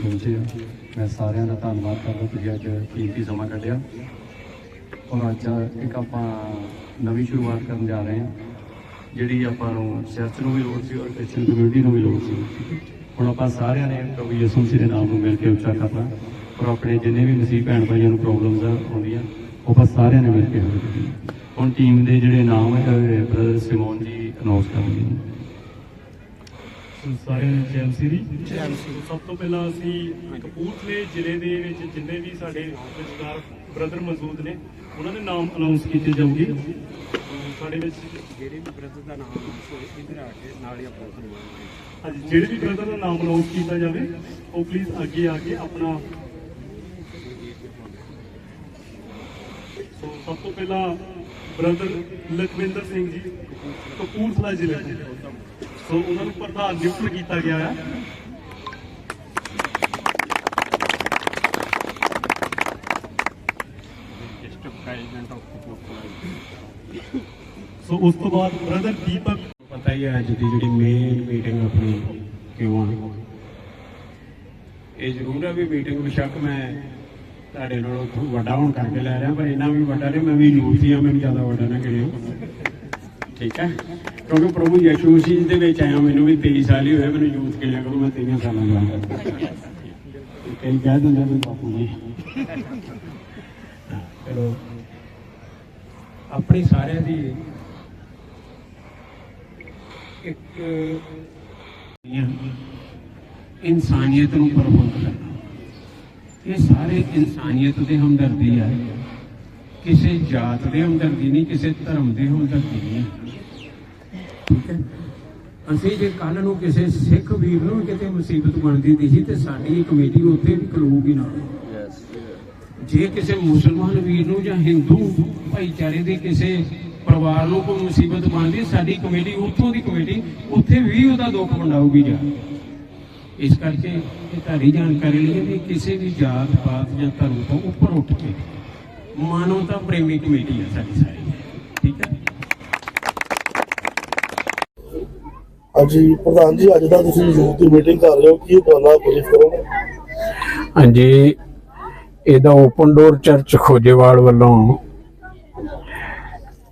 ਸੀਗਾ ਮੈਂ ਸਾਰਿਆਂ ਦਾ ਧੰਨਵਾਦ ਕਰਦਾ ਤੁਸੀਂ ਅੱਜ ਕੀਮਤੀ ਸਮਾਂ ਕੱਢਿਆ। ਔਰ ਅੱਜ ਇੱਕ ਆਪਾਂ ਨਵੀਂ ਸ਼ੁਰੂਆਤ ਕਰਨ ਜਾ ਰਹੇ ਹਾਂ। ਜਿਹੜੀ ਆਪਾਂ ਨੂੰ ਸਿਆਸਤ ਨੂੰ ਵੀ ਲੋੜ ਸੀ ਔਰ ਕ੍ਰਿਸਚੀਅਨ ਕਮਿਊਨਿਟੀ ਨੂੰ ਵੀ ਲੋੜ ਸੀ। ਹੁਣ ਆਪਾਂ ਸਾਰਿਆਂ ਨੇ ਪ੍ਰਭੂ ਯਿਸੂ ਮਸੀਹ ਦੇ ਨਾਮ ਨੂੰ ਮਿਲ ਕੇ ਉੱਚਾ ਕਰਨਾ। ਔਰ ਆਪਣੇ ਜਿੰਨੇ ਵੀ ਮਸੀਹ ਭੈਣ ਭਾਈਆਂ ਨੂੰ ਪ੍ਰੋਬਲਮਸ ਆਉਂਦੀਆਂ, ਉਹ ਆਪਾਂ ਸਾਰਿਆਂ ਨੇ ਮਿਲ ਕੇ ਹੁਣ। ਟੀਮ ਦੇ ਜਿਹੜੇ ਨਾਮ ਹੈ ਬ੍ਰਦਰ ਸਿਮੋਨ ਜੀ ਅਨਾਉਂਸ ਕਰਨਗੇ ਸਾਰਿਆਂ ਨੂੰ ਦੀ ਸੋ ਸਭ ਤੋਂ ਪਹਿਲਾਂ ਅਸੀਂ ਕਪੂਰਥਲੇ ਜ਼ਿਲ੍ਹੇ ਦੇ ਵਿੱਚ ਜਿੰਨੇ ਵੀ ਸਾਡੇ ਵਿਚਕਾਰ ਬ੍ਰਦਰ ਮੌਜੂਦ ਨੇ ਉਹਨਾਂ ਦੇ ਨਾਮ ਅਨਾਉਂਸ ਕੀਤੇ ਜਾਊਗੇ ਸਾਡੇ ਵਿੱਚ ਜਿਹੜੇ ਵੀ ਬ੍ਰਦਰ ਦਾ ਨਾਮ ਹੋਵੇ ਇਧਰ ਆ ਕੇ ਨਾਲ ਹੀ ਆਪਾਂ ਹਾਂਜੀ ਜਿਹੜੇ ਵੀ ਬ੍ਰਦਰ ਦਾ ਨਾਮ ਅਨਾਉਂਸ ਕੀਤਾ ਜਾਵੇ ਉਹ ਪਲੀਜ਼ ਅੱਗੇ ਆ ਕੇ ਆਪਣਾ ਸੋ ਸਭ ਤੋਂ ਪਹਿਲਾਂ ਬ੍ਰਦਰ ਲਖਵਿੰਦਰ ਸਿੰਘ ਜੀ ਕਪੂਰਥਲਾ ਜ਼ਿਲ੍ਹੇ ਤੋਂ। ਸੋ ਉਹਨਾਂ ਨੂੰ ਪ੍ਰਧਾਨ ਨਿਯੁਕਤ ਕੀਤਾ ਗਿਆ ਹੈ। ਸੋ ਉਸ ਤੋਂ ਬਾਅਦ ਬ੍ਰਦਰ ਦੀਪਕ ਪਤਾ ਹੀ ਹੈ ਅੱਜ ਦੀ ਜਿਹੜੀ ਮੇਨ ਮੀਟਿੰਗ ਆਪਣੀ ਕਿਉਂ ਆ। ਇਹ ਜ਼ਰੂਰ ਹੈ ਵੀ ਮੀਟਿੰਗ ਬਿਸ਼ੱਕ ਮੈਂ ਤੁਹਾਡੇ ਨਾਲੋਂ ਵੱਡਾ ਹੋਣ ਕਰਕੇ ਲੈ ਰਿਹਾ, ਪਰ ਇੰਨਾ ਵੀ ਵੱਡਾ ਨਹੀਂ, ਮੈਂ ਵੀ ਯੂਥ ਹੀ ਆ, ਮੈਨੂੰ ਜ਼ਿਆਦਾ ਵੱਡਾ ਨਾ ਗਿਣਿਓ। ਠੀਕ ਹੈ? ਕਿਉਂਕਿ ਪ੍ਰਭੂ ਯਿਸੂ ਮਸੀਹ ਦੇ ਵਿੱਚ ਆਇਆ ਮੈਨੂੰ ਵੀ 23 ਸਾਲ ਹੀ ਹੋਏ ਮੈਨੂੰ ਯੂਥ ਗਿਣਿਆ ਕਰੋ ਮੈਂ 23 ਸਾਲਾਂ ਦਾ ਕਈ ਕਹਿ ਦਿੰਦੇ ਵੀ ਬਾਪੂ ਜੀ। ਚਲੋ। ਆਪਣੀ ਸਾਰਿਆਂ ਦੀ ਇੱਕ ਇਨਸਾਨੀਅਤ ਨੂੰ ਪ੍ਰਮੋਟ ਕਰਨਾ। ਇਹ ਸਾਰੇ ਇਨਸਾਨੀਅਤ ਦੇ ਹਮਦਰਦੀ ਆ। ਕਿਸੇ ਜਾਤ ਦੇ ਹਮਦਰਦੀ ਨਹੀਂ ਕਿਸੇ ਧਰਮ ਦੇ ਹਮਦਰਦੀ ਨਹੀਂ। ਠੀਕ ਹੈ। ਅਸੀਂ ਜੇ ਕੱਲ ਨੂੰ ਕਿਸੇ ਸਿੱਖ ਵੀਰ ਨੂੰ ਕਿਤੇ ਮੁਸੀਬਤ ਬਣਦੀ ਦੀ ਸੀ ਤੇ ਸਾਡੀ ਕਮੇਟੀ ਉੱਥੇ ਵੀ ਖਲੋਊਗੀ ਨਾਲ। ਜੇ ਕਿਸੇ ਮੁਸਲਮਾਨ ਵੀਰ ਨੂੰ ਜਾਂ ਹਿੰਦੂ ਭਾਈਚਾਰੇ ਦੇ ਕਿਸੇ ਪਰਿਵਾਰ ਨੂੰ ਕੋਈ ਮੁਸੀਬਤ ਬਣਦੀ ਸਾਡੀ ਕਮੇਟੀ ਉੱਥੋਂ ਦੀ ਕਮੇਟੀ ਉੱਥੇ ਵੀ ਉਹਦਾ ਦੁੱਖ ਵੰਡਾਊਗੀ ਜਾ ਇਸ ਕਰਕੇ ਇਹ ਤੁਹਾਡੀ ਜਾਣਕਾਰੀ ਲਈ ਵੀ ਕਿਸੇ ਵੀ ਜਾਤ ਪਾਤ ਜਾਂ ਧਰਮ ਤੋਂ ਉੱਪਰ ਉੱਠ ਕੇ ਮਾਨਵਤਾ ਪ੍ਰੇਮੀ ਕਮੇਟੀ ਹੈ ਸਾਡੀ ਸਾਰੀ। ਠੀਕ ਹੈ। ਹਾਂਜੀ ਪ੍ਰਧਾਨ ਜੀ, ਅੱਜ ਦਾ ਤੁਸੀਂ ਯੂਥ ਦੀ ਮੀਟਿੰਗ ਕਰ ਰਹੇ ਹੋ। ਕੀ ਉਪਰਾਲਾ ਬਰੀਫ ਕਰੋਗੇ ਹਾਂਜੀ, ਇਹਦਾ ਓਪਨ ਡੋਰ ਚਰਚ ਖੋਜੇਵਾਲ ਵੱਲੋਂ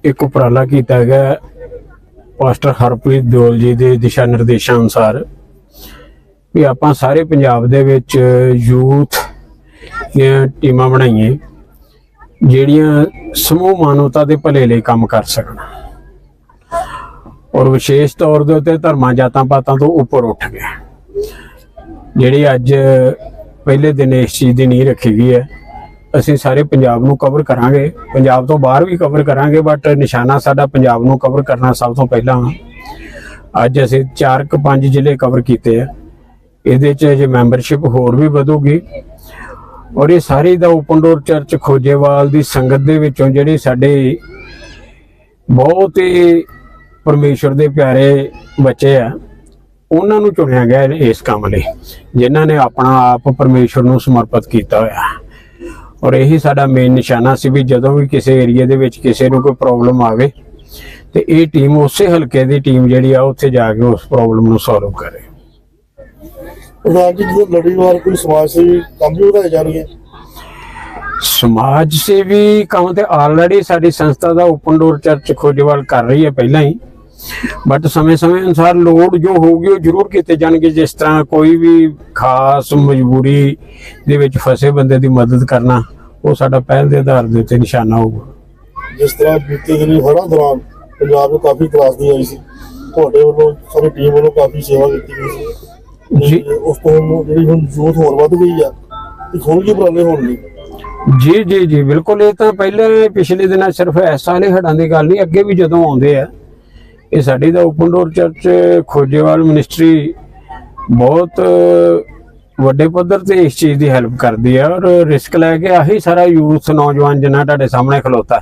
ਇੱਕ ਉਪਰਾਲਾ ਕੀਤਾ ਗਿਆ। ਪਾਸਟਰ ਹਰਪ੍ਰੀਤ ਦਿਓਲ ਜੀ ਦੇ ਦਿਸ਼ਾ ਨਿਰਦੇਸ਼ਾਂ ਅਨੁਸਾਰ ਵੀ ਆਪਾਂ ਸਾਰੇ ਪੰਜਾਬ ਦੇ ਵਿੱਚ ਯੂਥ ਦੀਆਂ ਟੀਮਾਂ ਬਣਾਈਏ, ਜਿਹੜੀਆਂ ਸਮੂਹ ਮਾਨਵਤਾ ਦੇ ਭਲੇ ਲਈ ਕੰਮ ਕਰ ਸਕਣ। ਔਰ ਵਿਸ਼ੇਸ਼ ਤੌਰ ਦੇ ਉੱਤੇ ਧਰਮਾਂ ਜਾਤਾਂ ਪਾਤਾਂ ਤੋਂ ਉੱਪਰ ਉੱਠ ਗਏ ਜਿਹੜੀ ਅੱਜ ਪਹਿਲੇ ਦਿਨ ਇਸ ਚੀਜ਼ ਦੀ ਨੀਂਹ ਰੱਖੀ ਗਈ ਹੈ, ਅਸੀਂ ਸਾਰੇ ਪੰਜਾਬ ਨੂੰ ਕਵਰ ਕਰਾਂਗੇ। ਪੰਜਾਬ ਤੋਂ ਬਾਹਰ ਵੀ ਕਵਰ ਕਰਾਂਗੇ ਬਟ ਨਿਸ਼ਾਨਾ ਸਾਡਾ ਪੰਜਾਬ ਨੂੰ ਕਵਰ ਕਰਨਾ ਸਭ ਤੋਂ ਪਹਿਲਾਂ ਵਾ। ਅੱਜ ਅਸੀਂ 4 ਕੁ 5 ਜ਼ਿਲ੍ਹੇ ਕਵਰ ਕੀਤੇ ਆ। ਇਹਦੇ ਚ ਜੇ ਮੈਂਬਰਸ਼ਿਪ ਹੋਰ ਵੀ ਵਧੂਗੀ। ਔਰ ਇਹ ਸਾਰੀ ਦਾ ਓਪਨ ਡੋਰ ਚਰਚ ਖੋਜੇਵਾਲ ਦੀ ਸੰਗਤ ਦੇ ਵਿੱਚੋਂ ਜਿਹੜੇ ਸਾਡੇ ਬਹੁਤ ਹੀ ਪਰਮੇਸ਼ਰ ਦੇ ਪਿਆਰੇ ਬੱਚੇ ਆ, ਉਹਨਾਂ ਨੂੰ ਚੁਣਿਆ ਗਿਆ ਹੈ ਇਸ ਕੰਮ ਲਈ, ਜਿਨ੍ਹਾਂ ਨੇ ਆਪਣਾ ਆਪ ਪਰਮੇਸ਼ਰ ਨੂੰ ਸਮਰਪਿਤ ਕੀਤਾ ਹੋਇਆ। ਔਰ ਇਹੀ ਸਾਡਾ ਮੇਨ ਨਿਸ਼ਾਨਾ ਸੀ ਵੀ ਜਦੋਂ ਵੀ ਕਿਸੇ ਏਰੀਆ ਦੇ ਵਿੱਚ ਕਿਸੇ ਨੂੰ ਕੋਈ ਪ੍ਰੋਬਲਮ ਆਵੇ, ਤੇ ਇਹ ਟੀਮ ਉਸੇ ਹਲਕੇ ਦੀ ਟੀਮ ਜਿਹੜੀ ਆ, ਉੱਥੇ ਜਾ ਕੇ ਉਸ ਪ੍ਰੋਬਲਮ ਨੂੰ ਸੋਲਵ ਕਰੇ। ਪ੍ਰਧਾਨ ਜੀ ਜਦੋਂ ਲੜੀਵਾਰ ਕੋਈ ਸਮਾਜ ਸੇਵੀ ਕੰਮ ਵੀ ਵਧਾਏ ਜਾਣਗੇ ਸਮਾਜ ਸੇਵੀ ਕੰਮ ਤੇ ਆਲਰੇਡੀ ਸਾਡੀ ਸੰਸਥਾ ਦਾ ਓਪਨ ਡੋਰ ਚਰਚ ਖੋਜੇਵਾਲ ਕਰ ਰਹੀ ਹੈ ਪਹਿਲਾਂ ਹੀ। ਬਟ ਸਮੇਂ-ਸਮੇਂ ਅਨੁਸਾਰ ਲੋੜ ਜੋ ਹੋਊਗੀ ਉਹ ਜ਼ਰੂਰ ਕੀਤੇ ਜਾਣਗੇ। ਜਿਸ ਤਰ੍ਹਾਂ ਕੋਈ ਵੀ ਖਾਸ ਮਜਬੂਰੀ ਦੇ ਵਿੱਚ ਫਸੇ ਬੰਦੇ ਦੀ ਮਦਦ ਕਰਨਾ ਉਹ ਸਾਡਾ ਪਹਿਲ ਦੇ ਆਧਾਰ ਦੇ ਉੱਤੇ ਨਿਸ਼ਾਨਾ ਹੋਊਗਾ। ਜਿਸ ਤਰ੍ਹਾਂ ਬੀਤੇ ਦਿਨੀ ਹੜ੍ਹਾਂ ਦੌਰਾਨ ਪੰਜਾਬ ਨੂੰ ਕਾਫੀ ਤਰਾਸਦੀ ਆਈ ਸੀ। ਤੁਹਾਡੇ ਵੱਲੋਂ ਸਾਡੀ ਟੀਮ ਵੱਲੋਂ ਕਾਫੀ ਸੇਵਾ ਕੀਤੀ ਗਈ ਸੀ। ਜੀ। ਉਸ ਤੋਂ ਜਿਹੜੀ ਹੁਣ ਯੂਥ ਹੋਰ ਵੱਧ ਗਈ ਆ ਤੇ ਹੋਰ ਕੀ ਉਪਰਾਲੇ ਹੋਣਗੇ? ਜੀ ਜੀ ਜੀ ਬਿਲਕੁਲ ਇਹ ਤਾਂ ਪਹਿਲੇ ਪਿਛਲੇ ਦਿਨਾਂ ਸਿਰਫ ਇਸ ਸਾਲੇ ਹੜਾਂ ਦੀ ਗੱਲ ਨਹੀਂ ਅੱਗੇ ਵੀ ਜਦੋਂ ਆਉਂਦੇ ਆ ਇਹ ਸਾਡੀ ਤਾਂ open door church Khojewal ministry ਬਹੁਤ ਵੱਡੇ ਪੱਧਰ ਤੇ ਇਸ ਚੀਜ਼ ਦੀ ਹੈਲਪ ਕਰਦੀ ਹੈ ਔਰ ਰਿਸਕ ਲੈ ਕੇ ਆਹੀ ਸਾਰਾ ਯੂਥ ਨੌਜਵਾਨ ਜਿੰਨਾ ਤੁਹਾਡੇ ਸਾਹਮਣੇ ਖਲੋਤਾ।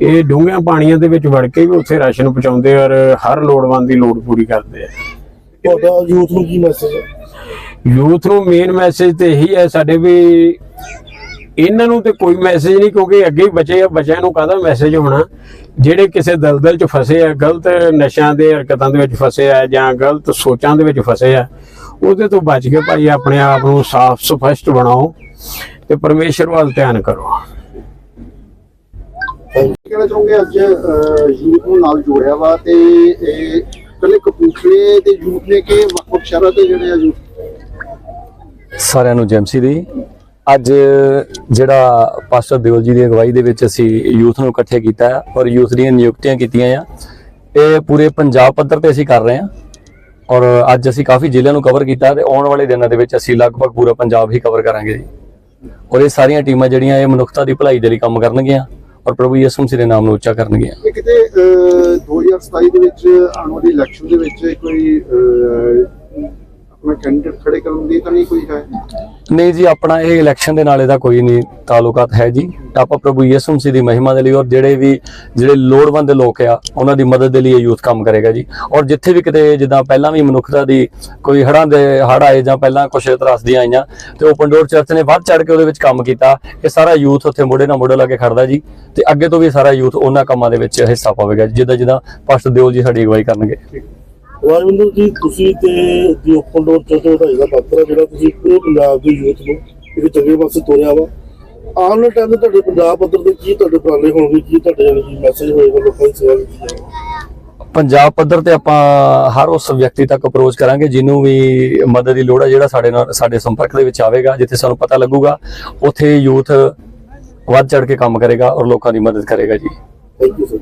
ਇਹ ਡੂੰਘਿਆਂ ਪਾਣੀਆਂ ਦੇ ਵਿੱਚ ਵੜ ਕੇ ਵੀ ਉੱਥੇ ਰਾਸ਼ਨ ਪਹੁੰਚਾਉਂਦੇ ਔਰ ਹਰ ਲੋੜਵੰਦ ਦੀ ਲੋੜ ਪੂਰੀ ਕਰਦੇ ਆ। ਤੁਹਾਡਾ ਯੂਥ ਨੂੰ ਕੀ ਮੈਸੇਜ ਹੈ? ਯੂਥ ਨੂੰ ਮੇਨ ਮੈਸੇਜ ਤੇ ਇਹੀ ਹੈ ਸਾਡੇ ਵੀ ਇਹਨਾਂ ਨੂੰ ਤੇ ਕੋਈ ਮੈਸੇਜ ਨਹੀਂ ਕਿਉਂਕਿ ਅੱਗੇ ਹੀ ਬਚੇ ਆ ਬੱਚਿਆਂ ਨੂੰ ਕਾਹਦਾ ਮੈਸੇਜ ਹੋਣਾ? ਜਿਹੜੇ ਕਿਸੇ ਦਲਦਲ 'ਚ ਫਸੇ ਆ ਗਲਤ ਨਸ਼ਿਆਂ ਦੇ ਹਰਕਤਾਂ ਦੇ ਵਿੱਚ ਫਸੇ ਆ ਜਾਂ ਗਲਤ ਸੋਚਾਂ ਦੇ ਵਿੱਚ ਫਸੇ ਆ ਉਹਦੇ ਤੋਂ ਬਚ ਕੇ ਭਾਈ ਆਪਣੇ ਆਪ ਨੂੰ ਸਾਫ਼ ਸਪਸ਼ਟ ਬਣਾਓ ਤੇ ਪਰਮੇਸ਼ਰ ਵੱਲ ਧਿਆਨ ਕਰੋ। ਕਹਿਣਾ ਚਾਹੋਗੇ ਅੱਜ ਯੂਥ ਨੂੰ ਨਾਲ ਜੋੜਿਆ ਵਾ ਤੇ ਇਹ ਇਕੱਲੇ ਕਪੂਰਥਲੇ ਦੇ ਯੂਥ ਨੇ ਕਿ ਵੱਖ-ਵੱਖ ਸ਼ਹਿਰਾਂ ਦੇ ਜਿਹੜੇ ਆ ਯੂਥ? ਸਾਰਿਆਂ ਨੂੰ ਜੈਮਸੀ ਦੀ। ਅੱਜ ਜਿਹੜਾ ਪਾਸਟਰ ਦਿਓਲ ਜੀ ਦੀ ਅਗਵਾਈ ਦੇ ਵਿੱਚ ਅਸੀਂ ਯੂਥ ਨੂੰ ਇਕੱਠੇ ਕੀਤਾ ਹੈ ਔਰ ਯੂਥ ਦੀਆਂ ਨਿਯੁਕਤੀਆਂ ਕੀਤੀਆਂ ਆ। ਇਹ ਪੂਰੇ ਪੰਜਾਬ ਪੱਧਰ ਤੇ ਅਸੀਂ ਕਰ ਰਹੇ ਹਾਂ ਔਰ ਅੱਜ ਅਸੀਂ ਕਾਫੀ ਜ਼ਿਲ੍ਹਿਆਂ ਨੂੰ ਕਵਰ ਕੀਤਾ ਤੇ ਆਉਣ ਵਾਲੇ ਦਿਨਾਂ ਦੇ ਵਿੱਚ ਅਸੀਂ ਲਗਭਗ ਪੂਰਾ ਪੰਜਾਬ ਹੀ ਕਵਰ ਕਰਾਂਗੇ ਜੀ। ਔਰ ਇਹ ਸਾਰੀਆਂ ਟੀਮਾਂ ਜਿਹੜੀਆਂ ਇਹ ਮਨੁੱਖਤਾ ਦੀ ਭਲਾਈ ਦੇ ਲਈ ਕੰਮ ਕਰਨਗੀਆਂ ਔਰ ਪ੍ਰਭੂ ਯਿਸੂ ਮਸੀਹ ਦੇ ਨਾਮ ਨੂੰ ਉੱਚਾ ਕਰਨਗੀਆਂ। ਕਿਤੇ 2027 ਦੇ ਵਿੱਚ ਆਉਣ ਵਾਲੀ ਇਲੈਕਸ਼ਨ ਦੇ ਵਿੱਚ ਕੋਈ ਅਹ, ਆਪਣਾ ਕੈਂਡੀਡੇਟ ਖੜੇ ਕਰਨ ਦੀ ਤਾਂ ਨਹੀਂ ਕੋਈ ਹੈ। ਨਹੀਂ ਜੀ ਆਪਣਾ ਇਹ ਇਲੈਕਸ਼ਨ ਦੇ ਨਾਲ ਇਹਦਾ ਕੋਈ ਨਹੀਂ ਤਾਲੁਕਾਤ ਹੈ ਜੀ। ਆਪਾਂ ਪ੍ਰਭੂ ਯਿਸੂ ਮਸੀਹ ਦੀ ਮਹਿਮਾ ਦੇ ਲਈ ਔਰ ਜਿਹੜੇ ਵੀ ਜਿਹੜੇ ਲੋੜਵੰਦ ਲੋਕ ਆ ਉਹਨਾਂ ਦੀ ਮਦਦ ਦੇ ਲਈ ਇਹ ਯੂਥ ਕੰਮ ਕਰੇਗਾ ਜੀ। ਔਰ ਜਿੱਥੇ ਵੀ ਕਿਤੇ ਜਿੱਦਾਂ ਪਹਿਲਾਂ ਵੀ ਮਨੁੱਖਤਾ ਦੀ ਕੋਈ ਹੜ੍ਹਾਂ ਦੇ ਹੜ੍ਹ ਆਏ ਜਾਂ ਪਹਿਲਾਂ ਕੁਝ ਤਰਾਸਦੀਆਂ ਆਈਆਂ ਤੇ ਓਪਨ ਡੋਰ ਚਰਚ ਨੇ ਵੱਧ ਚੜ ਕੇ ਉਹਦੇ ਵਿੱਚ ਕੰਮ ਕੀਤਾ। ਇਹ ਸਾਰਾ ਯੂਥ ਉੱਥੇ ਮੋਢੇ ਨਾਲ ਮੋਢਾ ਲਾ ਕੇ ਖੜਦਾ ਜੀ। ਤੇ ਅੱਗੇ ਤੋਂ ਵੀ ਸਾਰਾ ਯੂਥ ਉਹਨਾਂ ਕੰਮਾਂ ਦੇ ਵਿੱਚ ਹਿੱਸਾ ਪਾਵੇਗਾ ਜਿੱਦਾਂ ਜਿੱਦਾਂ ਪਾਸਟਰ ਦਿਓਲ ਜੀ ਸਾਡੀ ਅਗਵਾਈ ਕਰਨਗੇ। ਰਾਜਵਿੰਦਰ ਜੀ ਤੁਸੀਂ ਤੇ ਓਪਨ ਡੋਰ ਚਰਚ ਵਧਾਈ ਦਾ ਪਾਤਰ ਹੈ ਜਿਹੜਾ ਤੁਸੀਂ ਪੂਰੇ ਪੰਜਾਬ ਦੇ ਯੂਥ ਨੂੰ ਇੱਕ ਚੰਗੇ ਪਾਸੇ ਤੋਰਿਆ ਵਾ। ਆਉਣ ਵਾਲੇ ਟਾਈਮ ਤੇ ਤੁਹਾਡੇ ਪੰਜਾਬ ਪੱਧਰ ਤੇ ਕੀ ਤੁਹਾਡੇ ਉਪਰਾਲੇ ਹੋਣਗੇ ਕੀ ਤੁਹਾਡੇ ਯਾਨੀ ਕਿ ਮੈਸੇਜ ਹੋਏਗਾ ਲੋਕਾਂ ਦੀ ਸੇਵਾ ਕੀਤੀ ਪੰਜਾਬ ਪੱਧਰ ਤੇ ਆਪਾਂ ਹਰ ਉਸ ਵਿਅਕਤੀ ਤੱਕ ਅਪਰੋਚ ਕਰਾਂਗੇ ਜਿਹਨੂੰ ਵੀ ਮਦਦ ਦੀ ਲੋੜ ਹੈ ਜਿਹੜਾ ਸਾਡੇ ਨਾਲ ਸਾਡੇ ਸੰਪਰਕ ਦੇ ਵਿੱਚ ਆਵੇਗਾ ਜਿੱਥੇ ਸਾਨੂੰ ਪਤਾ ਲੱਗੂਗਾ ਉੱਥੇ ਯੂਥ ਵੱਧ ਚੜ ਕੇ ਕੰਮ ਕਰੇਗਾ ਔਰ ਲੋਕਾਂ ਦੀ ਮਦਦ ਕਰੇਗਾ ਜੀ। Thank you sir